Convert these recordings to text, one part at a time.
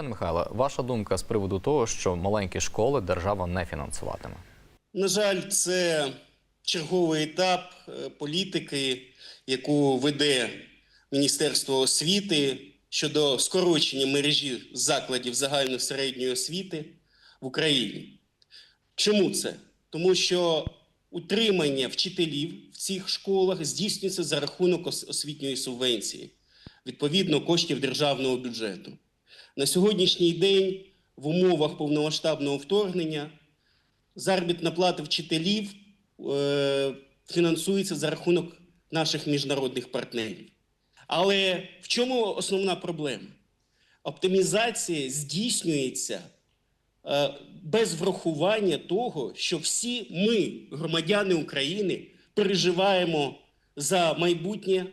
Пане Михайло, ваша думка з приводу того, що маленькі школи держава не фінансуватиме? На жаль, це черговий етап е, політики, яку веде Міністерство освіти щодо скорочення мережі закладів загальної середньої освіти в Україні. Чому це? Тому що утримання вчителів в цих школах здійснюється за рахунок освітньої субвенції, відповідно коштів державного бюджету. На сьогоднішній день в умовах повномасштабного вторгнення заробітна плата вчителів е, фінансується за рахунок наших міжнародних партнерів. Але в чому основна проблема? Оптимізація здійснюється е, без врахування того, що всі ми, громадяни України, переживаємо за майбутнє,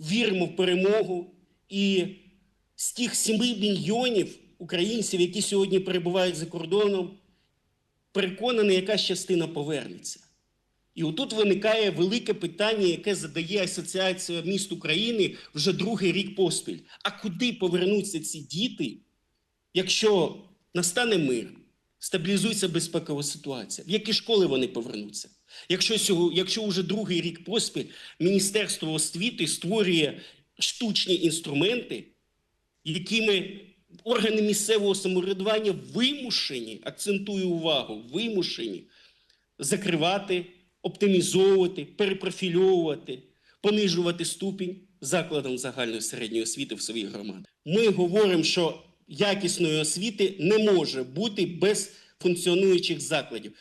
віримо в перемогу і з тих 7 мільйонів українців, які сьогодні перебувають за кордоном, переконаний, яка частина повернеться. І отут виникає велике питання, яке задає Асоціація міст України вже другий рік поспіль. А куди повернуться ці діти, якщо настане мир, стабілізується безпекова ситуація? В які школи вони повернуться? Якщо, сього- якщо вже другий рік поспіль Міністерство освіти створює штучні інструменти, якими органи місцевого самоврядування вимушені, акцентую увагу, вимушені закривати, оптимізовувати, перепрофільовувати, понижувати ступінь закладам загальної середньої освіти в своїх громадах. Ми говоримо, що якісної освіти не може бути без функціонуючих закладів.